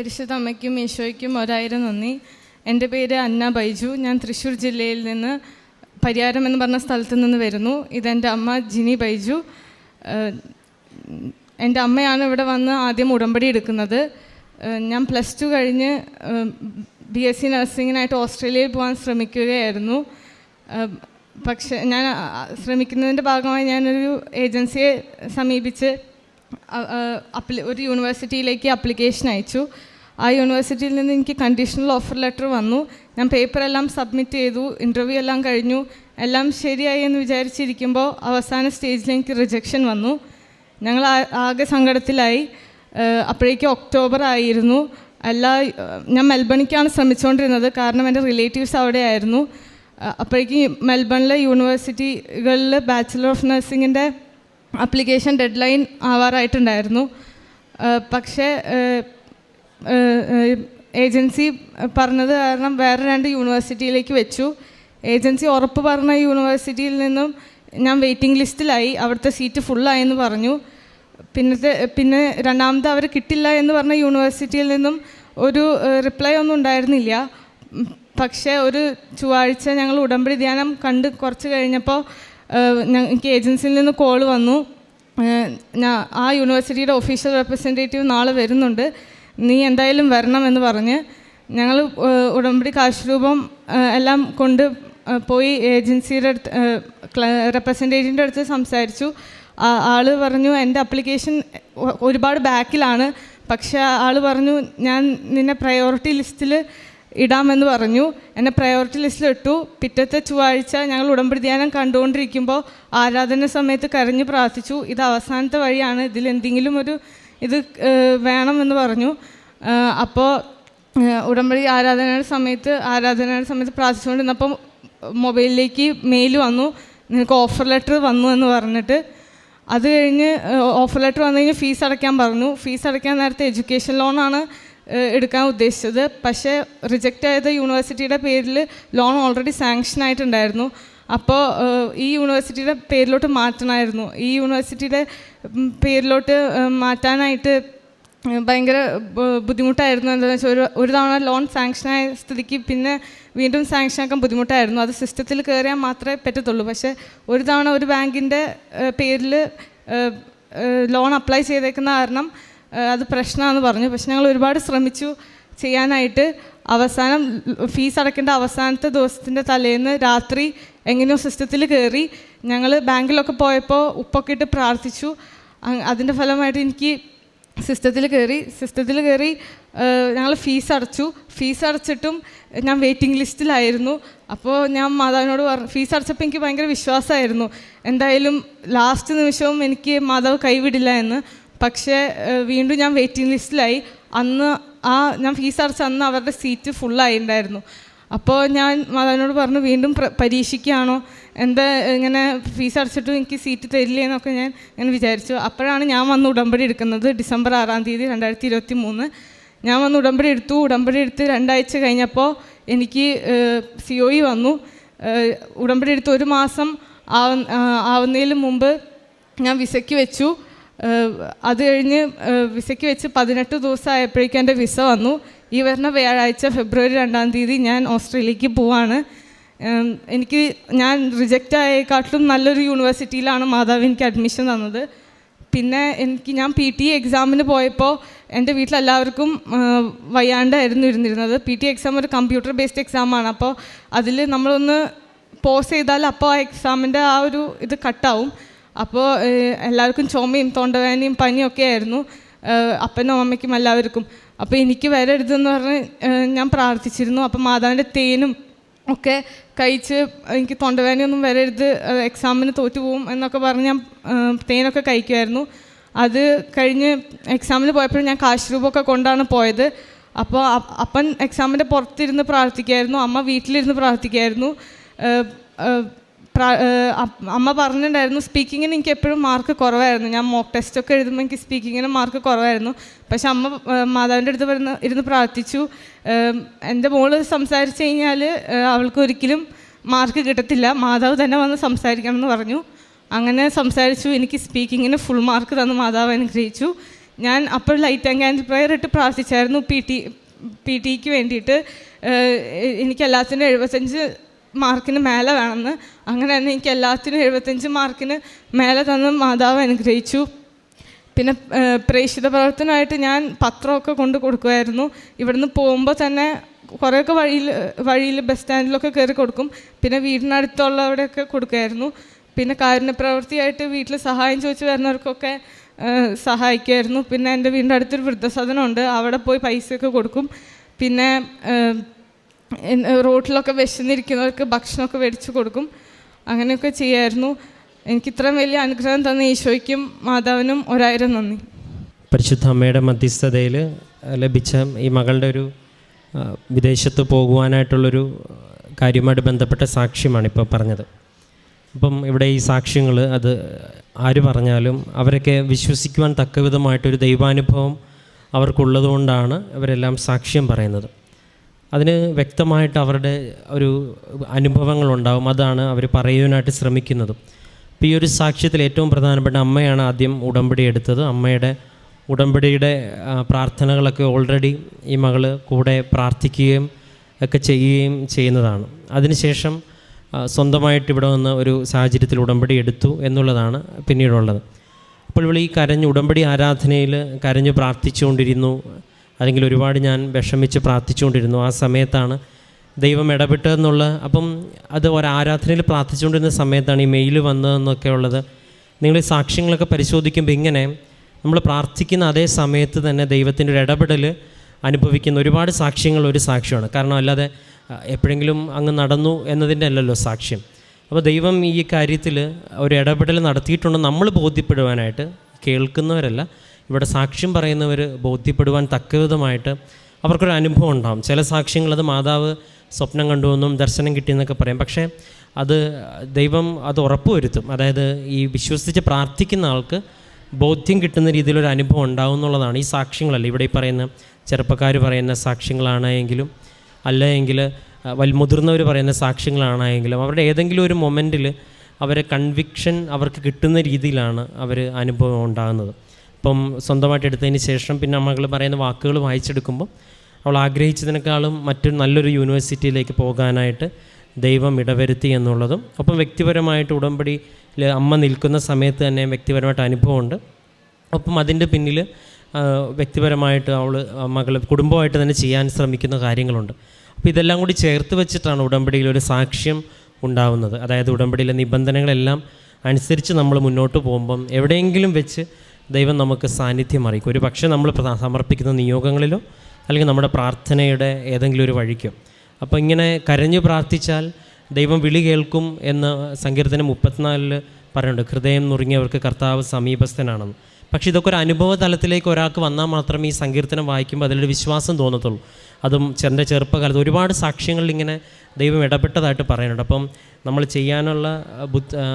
പരിശുദ്ധ അമ്മയ്ക്കും ഈശോയ്ക്കും ഒരായിരം നന്ദി. എന്റെ പേര് അന്ന ബൈജു. ഞാൻ തൃശ്ശൂർ ജില്ലയിൽ നിന്ന് പരിയാരം എന്ന് പറഞ്ഞ സ്ഥലത്ത് നിന്ന് വരുന്നു. ഇതെന്റെ അമ്മ ജിനി ബൈജു. എന്റെ അമ്മയാണ് ഇവിടെ വന്ന് ആദ്യം ഉടമ്പടി എടുക്കുന്നത്. ഞാൻ പ്ലസ് ടു കഴിഞ്ഞ് ബി എസ് സി നഴ്സിങ്ങിനായിട്ട് ഓസ്ട്രേലിയയിൽ പോകാൻ ശ്രമിക്കുകയായിരുന്നു. പക്ഷെ ഞാൻ ശ്രമിക്കുന്നതിന്റെ ഭാഗമായി ഞാനൊരു ഏജൻസിയെ സമീപിച്ച് അപ്ലി ഒരു യൂണിവേഴ്സിറ്റിയിലേക്ക് അപ്ലിക്കേഷൻ അയച്ചു. ആ യൂണിവേഴ്സിറ്റിയിൽ നിന്ന് എനിക്ക് കണ്ടീഷണൽ ഓഫർ ലെറ്റർ വന്നു. ഞാൻ പേപ്പർ എല്ലാം സബ്മിറ്റ് ചെയ്തു ഇന്റർവ്യൂ എല്ലാം കഴിഞ്ഞു. എല്ലാം ശരിയായി എന്ന് വിചാരിച്ചിരിക്കുമ്പോൾ അവസാന സ്റ്റേജിൽ എനിക്ക് റിജക്ഷൻ വന്നു. ഞങ്ങൾ ആകെ സങ്കടത്തിലായി. അപ്പോഴേക്ക് ഒക്ടോബർ ആയിരുന്നു. എല്ലാ ഞാൻ മെൽബണിക്കാണ് ശ്രമിച്ചുകൊണ്ടിരുന്നത് കാരണം എന്റെ റിലേറ്റീവ്സ് അവിടെ ആയിരുന്നു അപ്പോഴേക്കും മെൽബണിലെ യൂണിവേഴ്സിറ്റികളിൽ ബാച്ചിലർ ഓഫ് നഴ്സിങ്ങിന്റെ അപ്ലിക്കേഷൻ ഡെഡ് ലൈൻ ആവാറായിട്ടുണ്ടായിരുന്നു പക്ഷേ ഏജൻസി പറഞ്ഞത് കാരണം വേറെ രണ്ട് യൂണിവേഴ്സിറ്റിയിലേക്ക് വെച്ചു. ഏജൻസി ഉറപ്പ് പറഞ്ഞ യൂണിവേഴ്സിറ്റിയിൽ നിന്നും ഞാൻ വെയിറ്റിംഗ് ലിസ്റ്റിലായി. അവിടുത്തെ സീറ്റ് ഫുള്ളായെന്ന് പറഞ്ഞു. പിന്നത്തെ പിന്നെ രണ്ടാമത് അവർ കിട്ടില്ല എന്ന് പറഞ്ഞ യൂണിവേഴ്സിറ്റിയിൽ നിന്നും ഒരു റിപ്ലൈ ഒന്നും ഉണ്ടായിരുന്നില്ല. പക്ഷേ ഒരു ചൊവ്വാഴ്ച ഞങ്ങൾ ഉടമ്പടി ധ്യാനം കണ്ട് കുറച്ച് കഴിഞ്ഞപ്പോൾ ഞങ്ങൾക്ക് ഏജൻസിയിൽ നിന്ന് കോൾ വന്നു. ഞാൻ ആ യൂണിവേഴ്സിറ്റിയുടെ ഒഫീഷ്യൽ റെപ്രസെന്റേറ്റീവ് നാളെ വരുന്നുണ്ട്. നീ എന്തായാലും വരണം എന്ന് പറഞ്ഞ് ഞങ്ങൾ ഉടമ്പടി കാശ് രൂപം എല്ലാം കൊണ്ട് പോയി ഏജൻസിയുടെ അടുത്ത് റെപ്രസെന്റേറ്റീവിന്റെ അടുത്ത് സംസാരിച്ചു. ആൾ പറഞ്ഞു എന്റെ അപ്ലിക്കേഷൻ ഒരുപാട് ബാക്കിലാണ്. പക്ഷേ ആൾ പറഞ്ഞു ഞാൻ നിന്നെ പ്രയോറിറ്റി ലിസ്റ്റിൽ ഇടാമെന്ന് പറഞ്ഞു. എന്നെ പ്രയോറിറ്റി ലിസ്റ്റിൽ ഇട്ടു. പിറ്റത്തെ ചൊവ്വാഴ്ച ഞങ്ങൾ ഉടമ്പടി ധ്യാനം കണ്ടുകൊണ്ടിരിക്കുമ്പോൾ ആരാധന സമയത്ത് കരഞ്ഞു പ്രാർത്ഥിച്ചു. ഇത് അവസാനത്തെ വഴിയാണ്. ഇതിൽ എന്തെങ്കിലും ഒരു ഇത് വേണമെന്ന് പറഞ്ഞു. അപ്പോൾ ഉടമ്പടി ആരാധനയുടെ സമയത്ത് ആരാധനയുടെ സമയത്ത് പ്രാർത്ഥിച്ചുകൊണ്ടിരുന്നപ്പം മൊബൈലിലേക്ക് മെയിൽ വന്നു. നിങ്ങൾക്ക് ഓഫർ ലെറ്റർ വന്നു എന്ന് പറഞ്ഞിട്ട്. അത് കഴിഞ്ഞ് ഓഫർ ലെറ്റർ വന്നു കഴിഞ്ഞ് ഫീസ് അടയ്ക്കാൻ പറഞ്ഞു. ഫീസ് അടയ്ക്കാൻ നേരത്തെ എഡ്യൂക്കേഷൻ ലോണാണ് എടുക്കാൻ ഉദ്ദേശിച്ചത്. പക്ഷേ റിജക്റ്റ് ആയത് യൂണിവേഴ്സിറ്റിയുടെ പേരിൽ ലോൺ ഓൾറെഡി സാങ്ഷൻ ആയിട്ടുണ്ടായിരുന്നു. അപ്പോൾ ഈ യൂണിവേഴ്സിറ്റിയുടെ പേരിലോട്ട് മാറ്റണമായിരുന്നു ഈ യൂണിവേഴ്സിറ്റിയുടെ പേരിലോട്ട് മാറ്റാനായിട്ട് ഭയങ്കര ബുദ്ധിമുട്ടായിരുന്നു. എന്താണെന്ന് വെച്ചാൽ ഒരു ഒരു തവണ ലോൺ സാങ്ഷനായ സ്ഥിതിക്ക് പിന്നെ വീണ്ടും സാങ്ഷൻ ആക്കാൻ ബുദ്ധിമുട്ടായിരുന്നു. അത് സിസ്റ്റത്തിൽ കയറിയാൽ മാത്രമേ പറ്റത്തുള്ളൂ. പക്ഷേ ഒരു തവണ ഒരു ബാങ്കിന്റെ പേരിൽ ലോൺ അപ്ലൈ ചെയ്തേക്കുന്ന കാരണം അത് പ്രശ്നമാണെന്ന് പറഞ്ഞു. പക്ഷെ ഞങ്ങൾ ഒരുപാട് ശ്രമിച്ചു ചെയ്യാനായിട്ട്. അവസാനം ഫീസ് അടക്കേണ്ട അവസാനത്തെ ദിവസത്തിന്റെ തലേന്ന് രാത്രി എങ്ങനെയോ സിസ്റ്റത്തിൽ കയറി ഞങ്ങൾ ബാങ്കിലൊക്കെ പോയപ്പോൾ ഉപ്പൊക്കെ ഇട്ട് പ്രാർത്ഥിച്ചു. അതിന്റെ ഫലമായിട്ട് എനിക്ക് സിസ്റ്റത്തിൽ കയറി സിസ്റ്റത്തിൽ കയറി ഞങ്ങൾ ഫീസ് അടച്ചു. ഫീസ് അടച്ചിട്ടും ഞാൻ വെയിറ്റിംഗ് ലിസ്റ്റിലായിരുന്നു. അപ്പോൾ ഞാൻ മാതാവിനോട് പറഞ്ഞു ഫീസ് അടച്ചപ്പോൾ എനിക്ക് ഭയങ്കര വിശ്വാസമായിരുന്നു. എന്തായാലും ലാസ്റ്റ് നിമിഷവും എനിക്ക് മാതാവ് കൈവിടില്ല എന്ന്. പക്ഷേ വീണ്ടും ഞാൻ വെയിറ്റിംഗ് ലിസ്റ്റിലായി. അന്ന് ആ ഞാൻ ഫീസ് അടച്ച അന്ന് അവരുടെ സീറ്റ് ഫുള്ളായിട്ടുണ്ടായിരുന്നു അപ്പോൾ ഞാൻ മാതാവിനോട് പറഞ്ഞു വീണ്ടും പ്ര- പരീക്ഷിക്കുകയാണോ എന്താ ഇങ്ങനെ ഫീസ് അടച്ചിട്ടും എനിക്ക് സീറ്റ് തരില്ലേ എന്നൊക്കെ ഞാൻ ഇങ്ങനെ വിചാരിച്ചു. അപ്പോഴാണ് ഞാൻ വന്ന് ഉടമ്പടി എടുക്കുന്നത് ഡിസംബർ ആറാം തീയതി രണ്ടായിരത്തി ഇരുപത്തി മൂന്ന് ഞാൻ വന്ന് ഉടമ്പടി എടുത്തു. ഉടമ്പടി എടുത്ത് രണ്ടാഴ്ച കഴിഞ്ഞപ്പോൾ എനിക്ക് സി ഒ ഇ വന്നു. ഉടമ്പടി എടുത്ത് ഒരു മാസം ആവ ആവുന്നതിന് മുമ്പ് ഞാൻ വിസയ്ക്ക് വെച്ചു. അത് കഴിഞ്ഞ് വിസയ്ക്ക് വെച്ച് പതിനെട്ട് ദിവസം ആയപ്പോഴേക്കും എന്റെ വിസ വന്നു. ഈ വരുന്ന വ്യാഴാഴ്ച ഫെബ്രുവരി രണ്ടാം തീയതി ഞാൻ ഓസ്ട്രേലിയക്ക് പോവാണ്. എനിക്ക് ഞാൻ റിജക്റ്റ് ആയേക്കാട്ടിലും നല്ലൊരു യൂണിവേഴ്സിറ്റിയിലാണ് മാതാവ് എനിക്ക് അഡ്മിഷൻ തന്നത്. പിന്നെ എനിക്ക് ഞാൻ പി ടി എക്സാമിന് പോയപ്പോൾ എന്റെ വീട്ടിലെല്ലാവർക്കും വയ്യാണ്ടായിരുന്നു ഇരുന്നിരുന്നത്. പി ടി എക്സാം ഒരു കമ്പ്യൂട്ടർ ബേസ്ഡ് എക്സാമാണ് അപ്പോൾ അതിൽ നമ്മളൊന്ന് പോസ് ചെയ്താൽ അപ്പോൾ ആ എക്സാമിന്റെ ആ ഒരു ഇത് കട്ടാവും. അപ്പോൾ എല്ലാവർക്കും ചുമയും തൊണ്ടവേനയും പനിയൊക്കെ ആയിരുന്നു. അപ്പനും അമ്മയ്ക്കും എല്ലാവർക്കും. അപ്പോൾ എനിക്ക് വരരുതെന്ന് പറഞ്ഞ് ഞാൻ പ്രാർത്ഥിച്ചിരുന്നു. അപ്പോൾ മാതാവിന്റെ തേനും ഒക്കെ കഴിച്ച് എനിക്ക് തൊണ്ടവേനയൊന്നും വരരുത് എക്സാമിന് തോറ്റു പോകും എന്നൊക്കെ പറഞ്ഞ് ഞാൻ തേനൊക്കെ കഴിക്കുമായിരുന്നു അത് കഴിഞ്ഞ് എക്സാമിന് പോയപ്പോഴും ഞാൻ കാശ് രൂപമൊക്കെ കൊണ്ടാണ് പോയത്. അപ്പോൾ അപ്പൻ എക്സാമിന്റെ പുറത്തിരുന്ന് പ്രാർത്ഥിക്കുമായിരുന്നു അമ്മ വീട്ടിലിരുന്ന് പ്രാർത്ഥിക്കുമായിരുന്നു അമ്മ പറഞ്ഞിട്ടുണ്ടായിരുന്നു സ്പീക്കിങ്ങിന് എനിക്ക് എപ്പോഴും മാർക്ക് കുറവായിരുന്നു. ഞാൻ മോക്ക് ടെസ്റ്റ് ഒക്കെ എഴുതുമ്പോൾ എനിക്ക് സ്പീക്കിങ്ങിന് മാർക്ക് കുറവായിരുന്നു. പക്ഷെ അമ്മ മാതാവിന്റെ അടുത്ത് വരുന്ന ഇരുന്ന് പ്രാർത്ഥിച്ചു. എന്റെ മോൾ സംസാരിച്ചു കഴിഞ്ഞാൽ അവൾക്ക് ഒരിക്കലും മാർക്ക് കിട്ടത്തില്ല. മാതാവ് തന്നെ വന്ന് സംസാരിക്കണം എന്ന് പറഞ്ഞു. അങ്ങനെ സംസാരിച്ചു. എനിക്ക് സ്പീക്കിങ്ങിന് ഫുൾ മാർക്ക് തന്ന് മാതാവ് അനുഗ്രഹിച്ചു. ഞാൻ അപ്പോൾ ലൈറ്റ് ആൻഡ് ക്യാൻഡിൽ പ്രയർ ഇട്ട് പ്രാർത്ഥിച്ചായിരുന്നു പി ടി പി ടിക്ക് വേണ്ടിയിട്ട്. എനിക്ക് എല്ലാത്തിനും എഴുപത്തഞ്ച് മാർക്കിന് മേലെ വേണമെന്ന്. അങ്ങനെ തന്നെ എനിക്ക് എല്ലാത്തിനും എഴുപത്തഞ്ച് മാർക്കിന് മേലെ തന്ന് മാതാവ് അനുഗ്രഹിച്ചു. പിന്നെ പ്രേക്ഷിത പ്രവർത്തനമായിട്ട് ഞാൻ പത്രമൊക്കെ കൊണ്ട് കൊടുക്കുമായിരുന്നു. ഇവിടുന്ന് പോകുമ്പോൾ തന്നെ കുറേയൊക്കെ വഴിയിൽ വഴിയിൽ ബസ് സ്റ്റാൻഡിലൊക്കെ കയറി കൊടുക്കും. പിന്നെ വീടിനടുത്തുള്ളവിടെയൊക്കെ കൊടുക്കുമായിരുന്നു. പിന്നെ കാരുണ്യ പ്രവൃത്തിയായിട്ട് വീട്ടിൽ സഹായം ചോദിച്ച് വരുന്നവർക്കൊക്കെ സഹായിക്കുമായിരുന്നു. പിന്നെ എന്റെ വീടിന്റെ അടുത്തൊരു വൃദ്ധസദനമുണ്ട്. അവിടെ പോയി പൈസയൊക്കെ കൊടുക്കും. പിന്നെ റോട്ടിലൊക്കെ വിശന്നിരിക്കുന്നവർക്ക് ഭക്ഷണമൊക്കെ മേടിച്ച് കൊടുക്കും. അങ്ങനെയൊക്കെ ചെയ്യായിരുന്നു. എനിക്ക് ഇത്രയും വലിയ അനുഗ്രഹം തന്ന ഈശോയ്ക്കും മാതാവിനും ഒരായിരം നന്ദി. പരിശുദ്ധ അമ്മയുടെ മധ്യസ്ഥതയിൽ ലഭിച്ച ഈ മകളുടെ ഒരു വിദേശത്ത് പോകുവാനായിട്ടുള്ളൊരു കാര്യവുമായിട്ട് ബന്ധപ്പെട്ട സാക്ഷ്യമാണ് ഇപ്പോൾ പറഞ്ഞത്. അപ്പം ഇവിടെ ഈ സാക്ഷ്യങ്ങൾ അത് ആര് പറഞ്ഞാലും അവരൊക്കെ വിശ്വസിക്കുവാൻ തക്ക വിധമായിട്ടൊരു ദൈവാനുഭവം അവർക്കുള്ളതുകൊണ്ടാണ് അവരെല്ലാം സാക്ഷ്യം പറയുന്നത്. അതിന് വ്യക്തമായിട്ട് അവരുടെ ഒരു അനുഭവങ്ങളുണ്ടാവും. അതാണ് അവർ പറയുവാനായിട്ട് ശ്രമിക്കുന്നതും. അപ്പോൾ ഈ ഒരു സാക്ഷ്യത്തിൽ ഏറ്റവും പ്രധാനപ്പെട്ട അമ്മയാണ് ആദ്യം ഉടമ്പടി എടുത്തത്. അമ്മയുടെ ഉടമ്പടിയുടെ പ്രാർത്ഥനകളൊക്കെ ഓൾറെഡി ഈ മകൾ കൂടെ പ്രാർത്ഥിക്കുകയും ഒക്കെ ചെയ്യുകയും ചെയ്യുന്നതാണ്. അതിനുശേഷം സ്വന്തമായിട്ട് ഇവിടെ വന്ന് ഒരു സാഹചര്യത്തിൽ ഉടമ്പടി എടുത്തു എന്നുള്ളതാണ് പിന്നീടുള്ളത്. അപ്പോൾ ഇവിടെ ഈ കരഞ്ഞ് ഉടമ്പടി ആരാധനയിൽ കരഞ്ഞ് പ്രാർത്ഥിച്ചുകൊണ്ടിരുന്നു. അല്ലെങ്കിൽ ഒരുപാട് ഞാൻ വിഷമിച്ച് പ്രാർത്ഥിച്ചുകൊണ്ടിരുന്നു. ആ സമയത്താണ് ദൈവം ഇടപെട്ടതെന്നുള്ള അപ്പം അത് ഒരാരാധനയിൽ പ്രാർത്ഥിച്ചുകൊണ്ടിരുന്ന സമയത്താണ് ഈ മെയിൽ വന്നതെന്നൊക്കെ ഉള്ളത്. നിങ്ങൾ ഈ സാക്ഷ്യങ്ങളൊക്കെ പരിശോധിക്കുമ്പോൾ ഇങ്ങനെ നമ്മൾ പ്രാർത്ഥിക്കുന്ന അതേ സമയത്ത് തന്നെ ദൈവത്തിന്റെ ഒരു ഇടപെടൽ അനുഭവിക്കുന്ന ഒരുപാട് സാക്ഷ്യങ്ങൾ ഒരു സാക്ഷ്യമാണ്. കാരണം അല്ലാതെ എപ്പോഴെങ്കിലും അങ്ങ് നടന്നു എന്നതിന്റെ അല്ലല്ലോ സാക്ഷ്യം. അപ്പോൾ ദൈവം ഈ കാര്യത്തിൽ ഒരു ഇടപെടൽ നടത്തിയിട്ടുണ്ട് നമ്മൾ ബോധ്യപ്പെടുവാനായിട്ട് കേൾക്കുന്നവരല്ല. ഇവിടെ സാക്ഷ്യം പറയുന്നവർ ബോധ്യപ്പെടുവാൻ തക്കവിധമായിട്ട് അവർക്കൊരു അനുഭവം ഉണ്ടാകും ചില സാക്ഷ്യങ്ങൾ അത് മാതാവ് സ്വപ്നം കണ്ടുവെന്നും ദർശനം കിട്ടിയെന്നൊക്കെ പറയും. പക്ഷേ അത് ദൈവം അത് ഉറപ്പുവരുത്തും. അതായത് ഈ വിശ്വസിച്ച് പ്രാർത്ഥിക്കുന്ന ആൾക്ക് ബോധ്യം കിട്ടുന്ന രീതിയിലൊരു അനുഭവം ഉണ്ടാവും എന്നുള്ളതാണ് ഈ സാക്ഷ്യങ്ങളല്ല. ഇവിടെ ഈ പറയുന്ന ചെറുപ്പക്കാർ പറയുന്ന സാക്ഷ്യങ്ങളാണെങ്കിലും അല്ല എങ്കിൽ വൽ മുതിർന്നവർ പറയുന്ന സാക്ഷ്യങ്ങളാണെങ്കിലും അവരുടെ ഏതെങ്കിലും ഒരു മൊമെന്റിൽ അവരെ കൺവിക്ഷൻ അവർക്ക് കിട്ടുന്ന രീതിയിലാണ് അവർ അനുഭവം ഉണ്ടാകുന്നത്. ഇപ്പം സ്വന്തമായിട്ട് എടുത്തതിന് ശേഷം പിന്നെ മകൾ പറയുന്ന വാക്കുകൾ വായിച്ചെടുക്കുമ്പോൾ അവൾ ആഗ്രഹിച്ചതിനേക്കാളും മറ്റൊരു നല്ലൊരു യൂണിവേഴ്സിറ്റിയിലേക്ക് പോകാനായിട്ട് ദൈവം ഇടവരുത്തി എന്നുള്ളതും ഒപ്പം വ്യക്തിപരമായിട്ട് ഉടമ്പടി അമ്മ നിൽക്കുന്ന സമയത്ത് തന്നെ വ്യക്തിപരമായിട്ട് അനുഭവമുണ്ട്. ഒപ്പം അതിന്റെ പിന്നിൽ വ്യക്തിപരമായിട്ട് അവൾ മകൾ കുടുംബമായിട്ട് തന്നെ ചെയ്യാൻ ശ്രമിക്കുന്ന കാര്യങ്ങളുണ്ട്. അപ്പോൾ ഇതെല്ലാം കൂടി ചേർത്ത് വെച്ചിട്ടാണ് ഉടമ്പടിയിൽ ഒരു സാക്ഷ്യം ഉണ്ടാവുന്നത്. അതായത് ഉടമ്പടിയിലെ നിബന്ധനകളെല്ലാം അനുസരിച്ച് നമ്മൾ മുന്നോട്ട് പോകുമ്പം എവിടെയെങ്കിലും വെച്ച് ദൈവം നമുക്ക് സാന്നിധ്യം അറിയിക്കും. ഒരു പക്ഷേ നമ്മൾ സമർപ്പിക്കുന്ന നിയോഗങ്ങളിലോ അല്ലെങ്കിൽ നമ്മുടെ പ്രാർത്ഥനയുടെ ഏതെങ്കിലും ഒരു വഴിക്കോ. അപ്പോൾ ഇങ്ങനെ കരഞ്ഞു പ്രാർത്ഥിച്ചാൽ ദൈവം വിളി കേൾക്കും എന്ന് സങ്കീർത്തനം മുപ്പത്തിനാലിൽ പറയുന്നുണ്ട്. ഹൃദയം നുറുങ്ങിയവർക്ക് കർത്താവ് സമീപസ്ഥനാണെന്ന്. പക്ഷേ ഇതൊക്കെ ഒരു അനുഭവ തലത്തിലേക്ക് ഒരാൾക്ക് വന്നാൽ മാത്രമേ ഈ സങ്കീർത്തനം വായിക്കുമ്പോൾ അതിലൊരു വിശ്വാസം തോന്നത്തുള്ളൂ. അതും ചെറിയ ചെറുപ്പകാലത്ത് ഒരുപാട് സാക്ഷ്യങ്ങളിൽ ഇങ്ങനെ ദൈവം ഇടപെട്ടതായിട്ട് പറയുന്നുണ്ട്. അപ്പം നമ്മൾ ചെയ്യാനുള്ള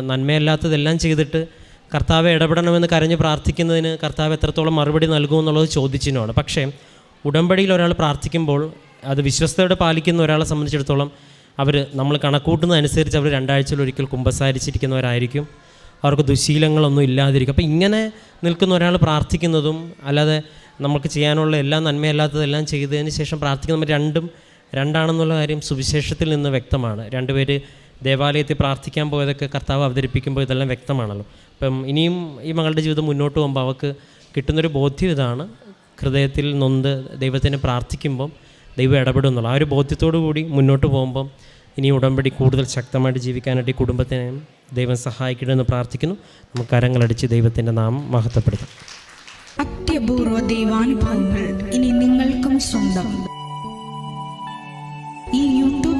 നന്മയല്ലാത്തതെല്ലാം ചെയ്തിട്ട് കർത്താവ് ഇടപെടണമെന്ന് കരഞ്ഞ് പ്രാർത്ഥിക്കുന്നതിന് കർത്താവ് എത്രത്തോളം മറുപടി നൽകുമെന്നുള്ളത് ചോദിച്ചിനുമാണ് പക്ഷേ ഉടമ്പടിയിൽ ഒരാൾ പ്രാർത്ഥിക്കുമ്പോൾ അത് വിശ്വസ്തയോടെ പാലിക്കുന്ന ഒരാളെ സംബന്ധിച്ചിടത്തോളം അവർ നമ്മൾ കണക്കൂട്ടുന്നതനുസരിച്ച് അവർ രണ്ടാഴ്ചയിൽ ഒരിക്കൽ കുമ്പസാരിച്ചിരിക്കുന്നവരായിരിക്കും. അവർക്ക് ദുശീലങ്ങളൊന്നും ഇല്ലാതിരിക്കും. അപ്പോൾ ഇങ്ങനെ നിൽക്കുന്ന ഒരാൾ പ്രാർത്ഥിക്കുന്നതും അല്ലാതെ നമുക്ക് ചെയ്യാനുള്ള എല്ലാ നന്മയല്ലാത്തതെല്ലാം ചെയ്തതിന് ശേഷം പ്രാർത്ഥിക്കുന്ന രണ്ടും രണ്ടാണെന്നുള്ള കാര്യം സുവിശേഷത്തിൽ നിന്ന് വ്യക്തമാണ്. രണ്ടുപേര് ദേവാലയത്തിൽ പ്രാർത്ഥിക്കാൻ പോയതൊക്കെ കർത്താവ് അവതരിപ്പിക്കുമ്പോൾ ഇതെല്ലാം വ്യക്തമാണല്ലോ. അപ്പം ഇനിയും ഈ മകളുടെ ജീവിതം മുന്നോട്ട് പോകുമ്പോൾ അവൾക്ക് കിട്ടുന്നൊരു ബോധ്യം ഇതാണ്. ഹൃദയത്തിൽ നൊന്ത് ദൈവത്തിന് പ്രാർത്ഥിക്കുമ്പം ദൈവം ഇടപെടുന്നുള്ളൂ ആ ഒരു ബോധ്യത്തോടു കൂടി മുന്നോട്ട് പോകുമ്പം ഇനി ഉടമ്പടി കൂടുതൽ ശക്തമായിട്ട് ജീവിക്കാനായിട്ട് ഈ കുടുംബത്തിനെയും ദൈവം സഹായിക്കണമെന്ന് പ്രാർത്ഥിക്കുന്നു. നമുക്ക് കരങ്ങളടിച്ച് ദൈവത്തിന്റെ നാമം മഹത്വപ്പെടുത്താം. അത്യപൂർവ ദൈവാനുഭവങ്ങൾ ഇനി നിങ്ങൾക്കും സ്വന്തം.